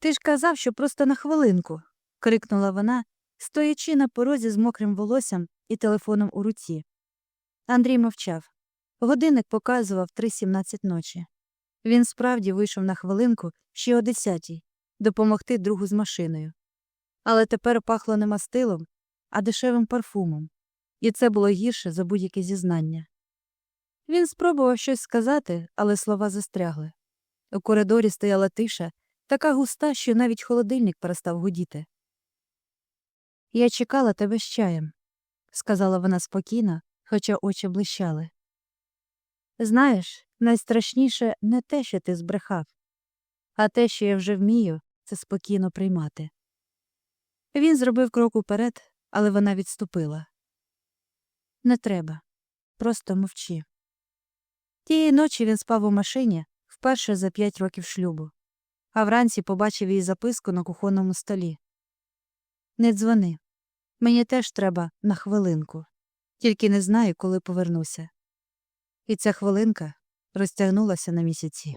Ти ж казав, що просто на хвилинку. крикнула вона, стоячи на порозі з мокрим волоссям і телефоном у руці. Андрій мовчав. Годинник показував 3.17 ночі. Він справді вийшов на хвилинку ще о десятій допомогти другу з машиною. Але тепер пахло не мастилом, а дешевим парфумом, і це було гірше за будь-яке зізнання. Він спробував щось сказати, але слова застрягли. У коридорі стояла тиша, така густа, що навіть холодильник перестав гудіти. Я чекала тебе з чаєм, сказала вона спокійно, хоча очі блищали. Знаєш, найстрашніше не те, що ти збрехав, а те, що я вже вмію, це спокійно приймати. Він зробив крок уперед, але вона відступила. Не треба, просто мовчи. Тієї ночі він спав у машині вперше за п'ять років шлюбу, а вранці побачив її записку на кухонному столі. Не дзвони. Мені теж треба на хвилинку, тільки не знаю, коли повернуся. І ця хвилинка розтягнулася на місяці.